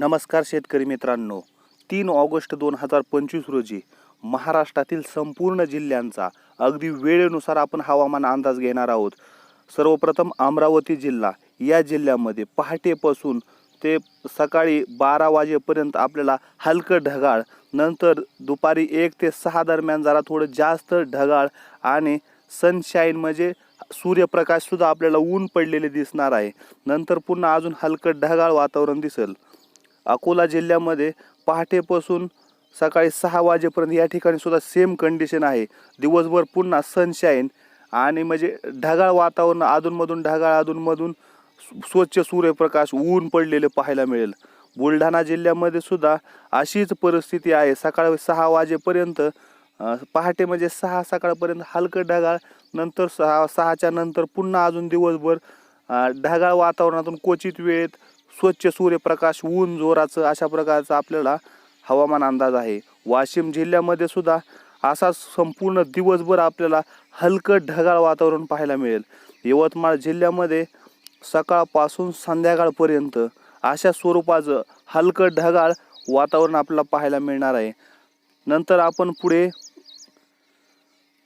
नमस्कार शेतकरी मित्रांनो. तीन ऑगस्ट दोन हजार पंचवीस रोजी महाराष्ट्रातील संपूर्ण जिल्ह्यांचा अगदी वेळेनुसार आपण हवामान अंदाज घेणार आहोत. सर्वप्रथम अमरावती जिल्हा या जिल्ह्यामध्ये पहाटेपासून ते सकाळी बारा वाजेपर्यंत आपल्याला हलकं ढगाळ नंतर दुपारी एक ते सहा दरम्यान जरा थोडं जास्त ढगाळ आणि सनशाईन म्हणजे सूर्यप्रकाशसुद्धा आपल्याला ऊन पडलेले दिसणार आहे. नंतर पुन्हा अजून हलकं ढगाळ वातावरण दिसेल. अकोला जिल्ह्यामध्ये पहाटेपासून सकाळी सहा वाजेपर्यंत या ठिकाणी सुद्धा सेम कंडिशन आहे. दिवसभर पुन्हा सनशाईन आणि म्हणजे ढगाळ वातावरण अधूनमधून ढगाळ अधूनमधून स्वच्छ सूर्यप्रकाश ऊन पडलेले पाहायला मिळेल. बुलढाणा जिल्ह्यामध्ये सुद्धा अशीच परिस्थिती आहे. सकाळी सहा वाजेपर्यंत पहाटे म्हणजे सहा सकाळपर्यंत हलकं ढगाळ नंतर सहा सहाच्या नंतर पुन्हा अजून दिवसभर ढगाळ वातावरणातून क्वचित वेळेत स्वच्छ सूर्यप्रकाश ऊन जोराचं अशा प्रकारचा आपल्याला हवामान अंदाज आहे. वाशिम जिल्ह्यामध्ये सुद्धा असा संपूर्ण दिवसभर आपल्याला हलकं ढगाळ वातावरण पाहायला मिळेल. यवतमाळ जिल्ह्यामध्ये सकाळपासून संध्याकाळपर्यंत अशा स्वरूपाचं हलकं ढगाळ वातावरण आपल्याला पाहायला मिळणार आहे. नंतर आपण पुढे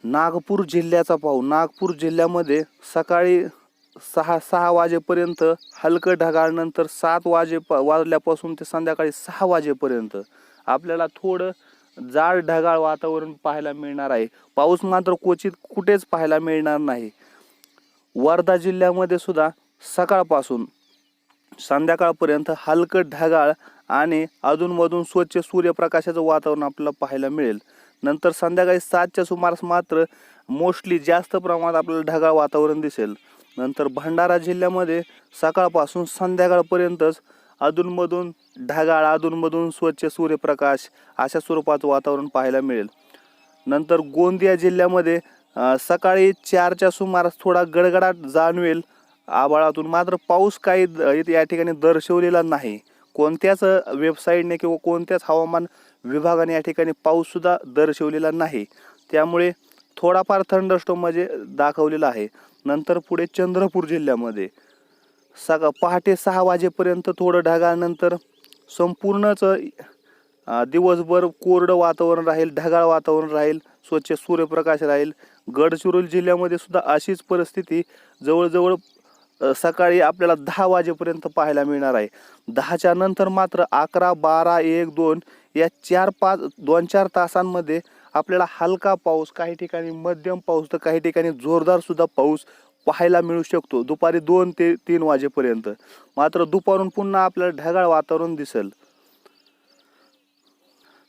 नागपूर जिल्ह्याचा पाहू. नागपूर जिल्ह्यामध्ये सकाळी सहा सहा वाजेपर्यंत हलकं ढगाळ नंतर सात वाजे प वाजल्यापासून ते संध्याकाळी सहा वाजेपर्यंत आपल्याला थोडं जाड ढगाळ वातावरण पाहायला मिळणार आहे. पाऊस मात्र क्वचित कुठेच पाहायला मिळणार नाही. वर्धा जिल्ह्यामध्ये सुद्धा सकाळपासून संध्याकाळपर्यंत हलकं ढगाळ आणि अधूनमधून स्वच्छ सूर्यप्रकाशाचं वातावरण आपल्याला पाहायला मिळेल. नंतर संध्याकाळी सातच्या सुमारास मात्र मोस्टली जास्त प्रमाणात आपल्याला ढगाळ वातावरण दिसेल. नंतर भंडारा जिल्ह्यामध्ये सकाळपासून संध्याकाळपर्यंतच अधूनमधून ढगाळ अधूनमधून स्वच्छ सूर्यप्रकाश अशा स्वरूपाचं वातावरण पाहायला मिळेल. नंतर गोंदिया जिल्ह्यामध्ये सकाळी चारच्या सुमारास थोडा गडगडाट जाणवेल. आभाळातून मात्र पाऊस काही द- या ठिकाणी दर्शवलेला नाही. कोणत्याच वेबसाईटने किंवा कोणत्याच हवामान विभागाने या ठिकाणी पाऊससुद्धा दर्शवलेला नाही. त्यामुळे थोडाफार थंडस्टो म्हणजे दाखवलेला आहे. नंतर पुढे चंद्रपूर जिल्ह्यामध्ये. सका पहाटे सहा वाजेपर्यंत थोडं ढगाळनंतर संपूर्णच दिवसभर कोरडं वातावरण राहील ढगाळ वातावरण राहील स्वच्छ सूर्यप्रकाश राहील. गडचिरोली जिल्ह्यामध्ये सुद्धा अशीच परिस्थिती जवळजवळ सकाळी आपल्याला दहा वाजेपर्यंत पाहायला मिळणार आहे. दहाच्या नंतर मात्र अकरा बारा एक दोन या चार पाच दोन चार तासांमध्ये आपल्याला हलका पाऊस काही ठिकाणी मध्यम पाऊस तर काही ठिकाणी जोरदार सुद्धा पाऊस पाहायला मिळू शकतो. दुपारी दोन ते तीन वाजेपर्यंत. मात्र दुपारून पुन्हा आपल्याला ढगाळ वातावरण दिसेल.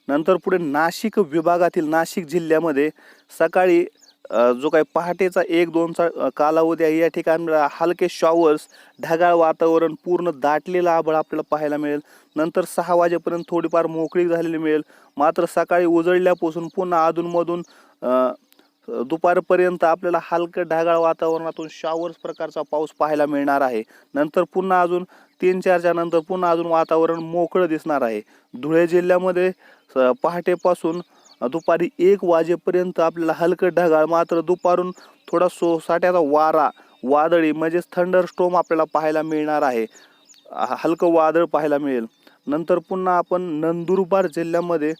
नंतर पुढे नाशिक विभागातील नाशिक जिल्ह्यामध्ये सकाळी जो काही पहाटेचा एक दोनचा कालावधी आहे या ठिकाणी हलके शॉवर्स ढगाळ वातावरण पूर्ण दाटलेला आभळ आपल्याला पाहायला मिळेल. नंतर सहा वाजेपर्यंत थोडीफार मोकळी झालेली मिळेल. मात्र सकाळी उजळल्यापासून पुन्हा अधूनमधून दुपारपर्यंत आपल्याला हलकं ढगाळ वातावरणातून शॉवर्स प्रकारचा पाऊस पाहायला मिळणार आहे. नंतर पुन्हा अजून तीन चारच्या नंतर पुन्हा अजून वातावरण मोकळं दिसणार आहे. धुळे जिल्ह्यामध्ये स- पहाटेपासून दुपारी एक वाजेपर्यंत आपल्याला हलकं ढगाळ मात्र दुपारून थोडा सोसाट्याचा वारा वादळी म्हणजेच थंडर स्टोम आपल्याला पाहायला मिळणार आहे. हलकं वादळ पाहायला मिळेल. नंतर पुन्हा आपण नंदुरबार जिल्ह्यामध्ये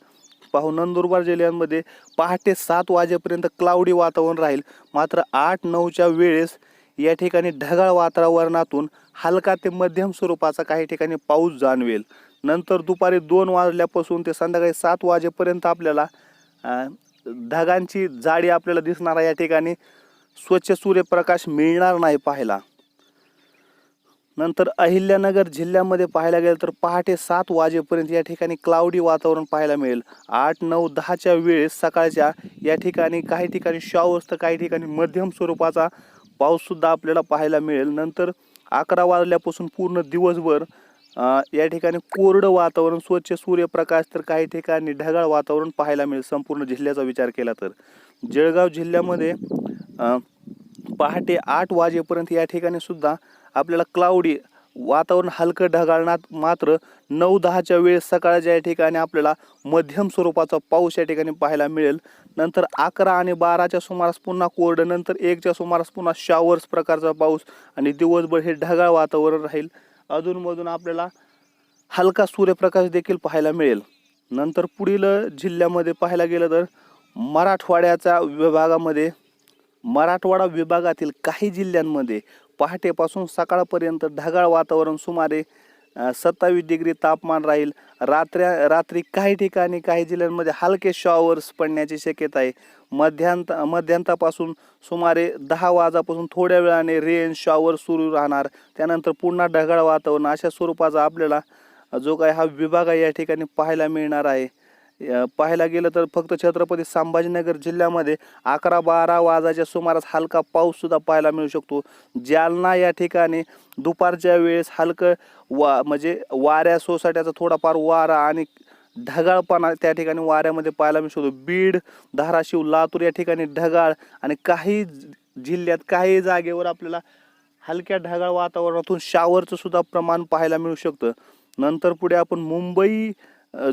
पाहू. नंदुरबार जिल्ह्यामध्ये पहाटे सात वाजेपर्यंत क्लाउडी वातावरण राहील. मात्र आठ नऊच्या वेळेस या ठिकाणी ढगाळ वातावरणातून हलका ते मध्यम स्वरूपाचा काही ठिकाणी पाऊस जाणवेल. नंतर दुपारी दोन वाजल्यापासून ते संध्याकाळी सात वाजेपर्यंत आपल्याला ढगांची जाडी आपल्याला दिसणार आहे या ठिकाणी. स्वच्छ सूर्यप्रकाश मिळणार नाही पाहायला. नंतर अहिल्यानगर जिल्ह्यामध्ये पाहायला गेलं तर पहाटे सात वाजेपर्यंत या ठिकाणी क्लाउडी वातावरण पाहायला मिळेल. आठ नऊ दहाच्या वेळेस सकाळच्या या ठिकाणी काही ठिकाणी शॉवर्स तर काही ठिकाणी मध्यम स्वरूपाचा पाऊससुद्धा आपल्याला पाहायला मिळेल. नंतर अकरा वाजल्यापासून पूर्ण दिवसभर या ठिकाणी कोरडं वातावरण स्वच्छ सूर्यप्रकाश तर काही ठिकाणी ढगाळ वातावरण पाहायला मिळेल संपूर्ण जिल्ह्याचा विचार केला तर. जळगाव जिल्ह्यामध्ये पहाटे आठ वाजेपर्यंत या ठिकाणी सुद्धा आपल्याला क्लाउडी वातावरण हलकं ढगाळणार मात्र नऊ दहाच्या वेळेस सकाळच्या या ठिकाणी आपल्याला मध्यम स्वरूपाचा पाऊस या ठिकाणी पाहायला मिळेल. नंतर अकरा आणि बाराच्या सुमारास पुन्हा कोरडं नंतर एकच्या सुमारास पुन्हा शॉवर्स प्रकारचा पाऊस आणि दिवसभर हे ढगाळ वातावरण राहील. अधूनमधून आपल्याला हलका सूर्यप्रकाश देखील पाहायला मिळेल. नंतर पुढील जिल्ह्यामध्ये पाहायला गेलं तर मराठवाड्याच्या विभागामध्ये मराठवाडा विभागातील काही जिल्ह्यांमध्ये पहाटेपासून सकाळपर्यंत ढगाळ वातावरण सुमारे सत्तावीस डिग्री तापमान राहील. रात्र्या रात्री काही ठिकाणी काही जिल्ह्यांमध्ये हलके शॉवर्स पडण्याची शक्यता आहे. मध्यांत मध्यांतापासून सुमारे दहा वाजापासून थोड्या वेळाने रेन शॉवर सुरू राहणार. त्यानंतर पुन्हा ढगाळ वातावरण अशा स्वरूपाचा आपल्याला जो काही हा विभाग आहे या ठिकाणी पाहायला मिळणार आहे. पाहायला गेलं तर फक्त छत्रपती संभाजीनगर जिल्ह्यामध्ये अकरा बारा वाजाच्या सुमारास हलका पाऊससुद्धा पाहायला मिळू शकतो. जालना या ठिकाणी दुपारच्या वेळेस हलकं वा म्हणजे वाऱ्या सोसाट्याचा थोडाफार वारा आणि ढगाळपणा त्या ठिकाणी वाऱ्यामध्ये पाहायला मिळू शकतो. बीड धाराशिव लातूर या ठिकाणी ढगाळ आणि काही जिल्ह्यात काही जागेवर आपल्याला हलक्या ढगाळ वातावरणातून शावरचं सुद्धा प्रमाण पाहायला मिळू शकतं. नंतर पुढे आपण मुंबई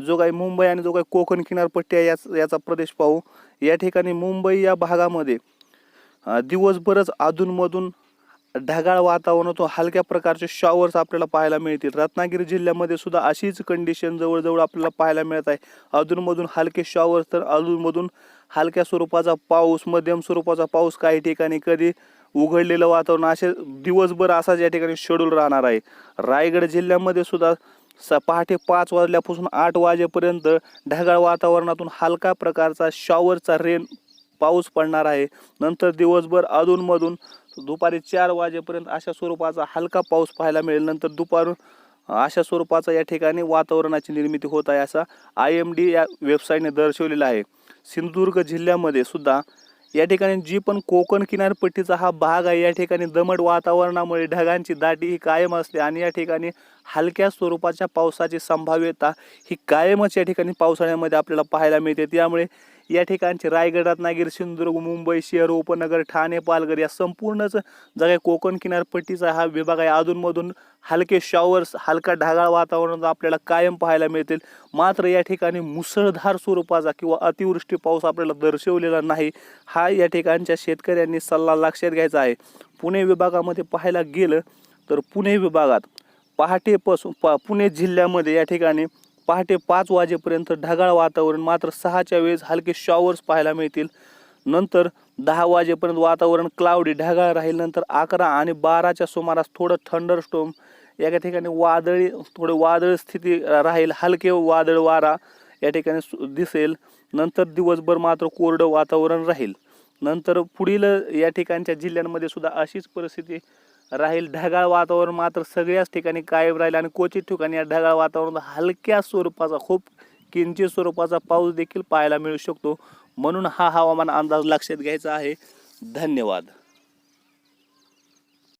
जो काही मुंबई आणि जो काही कोकण किनारपट्टी आहे याच याचा प्रदेश पाहू. या ठिकाणी मुंबई या भागामध्ये दिवसभरच अधूनमधून ढगाळ वातावरणातून हलक्या प्रकारचे शॉवर्स आपल्याला पाहायला मिळतील. रत्नागिरी जिल्ह्यामध्ये सुद्धा अशीच कंडिशन जवळजवळ आपल्याला पाहायला मिळत आहे. अधूनमधून हलके शॉवर्स तर अधूनमधून हलक्या स्वरूपाचा पाऊस मध्यम स्वरूपाचा पाऊस काही ठिकाणी कधी उघडलेलं वातावरण असे दिवसभर असाच या ठिकाणी शेड्यूल राहणार आहे. रायगड जिल्ह्यामध्ये सुद्धा स पहाटे पाच वाजल्यापासून आठ वाजेपर्यंत ढगाळ वातावरणातून हलका प्रकारचा शॉवरचा रेन पाऊस पडणार आहे. नंतर दिवसभर अधूनमधून दुपारी चार वाजेपर्यंत अशा स्वरूपाचा हलका पाऊस पाहायला मिळेल. नंतर दुपार अशा स्वरूपाचा या ठिकाणी वातावरणाची निर्मिती होत आहे असा आय एम डी या वेबसाईटने दर्शवलेला आहे. सिंधुदुर्ग जिल्ह्यामध्ये सुद्धा या ठिकाणी जी पण कोकण किनारपट्टीचा हा भाग आहे या ठिकाणी दमट वातावरणामुळे ढगांची दाटी ही कायम असते आणि या ठिकाणी हलक्या स्वरूपाच्या पावसाची संभाव्यता ही कायमच या ठिकाणी पावसाळ्यामध्ये आपल्याला पाहायला मिळते. त्यामुळे या ठिकाणचे रायगड रत्नागिरी सिंधुदुर्ग मुंबई शहर उपनगर ठाणे पालघर या संपूर्णच जो काही कोकण किनारपट्टीचा हा विभाग आहे. अधूनमधून हलके शॉवर्स हलका ढगाळ वातावरण आपल्याला कायम पाहायला मिळतील. मात्र या ठिकाणी मुसळधार स्वरूपाचा किंवा अतिवृष्टी पाऊस आपल्याला दर्शवलेला नाही. हा या ठिकाणच्या शेतकऱ्यांनी सल्ला लक्षात घ्यायचा आहे. पुणे विभागामध्ये पाहायला गेलं तर पुणे विभागात पहाटेपासून पा पुणे जिल्ह्यामध्ये या ठिकाणी पहाटे पाच वाजेपर्यंत ढगाळ वातावरण मात्र सहाच्या वेळेस हलके शॉवर्स पाहायला मिळतील. नंतर दहा वाजेपर्यंत वातावरण क्लाउडी ढगाळ राहील. नंतर अकरा आणि बाराच्या सुमारास थोडं थंडर स्टोम एका ठिकाणी वादळी थोडं वादळ स्थिती राहील. हलके वादळ वारा या ठिकाणी सु- दिसेल. नंतर दिवसभर मात्र कोरडं वातावरण राहील. नंतर पुढील या ठिकाणच्या जिल्ह्यांमध्ये सुद्धा अशीच परिस्थिती राहील ढगाळ वातावरण मात्र सगळ्याच ठिकाणी कायम राहील आणि क्वचित ठिकाणी या ढगाळ वातावरणात हलक्या स्वरूपाचा खूप किंचित स्वरूपाचा पाऊस देखील पाहायला मिळू शकतो. म्हणून हा हवामान अंदाज लक्षात घ्यायचा आहे. धन्यवाद.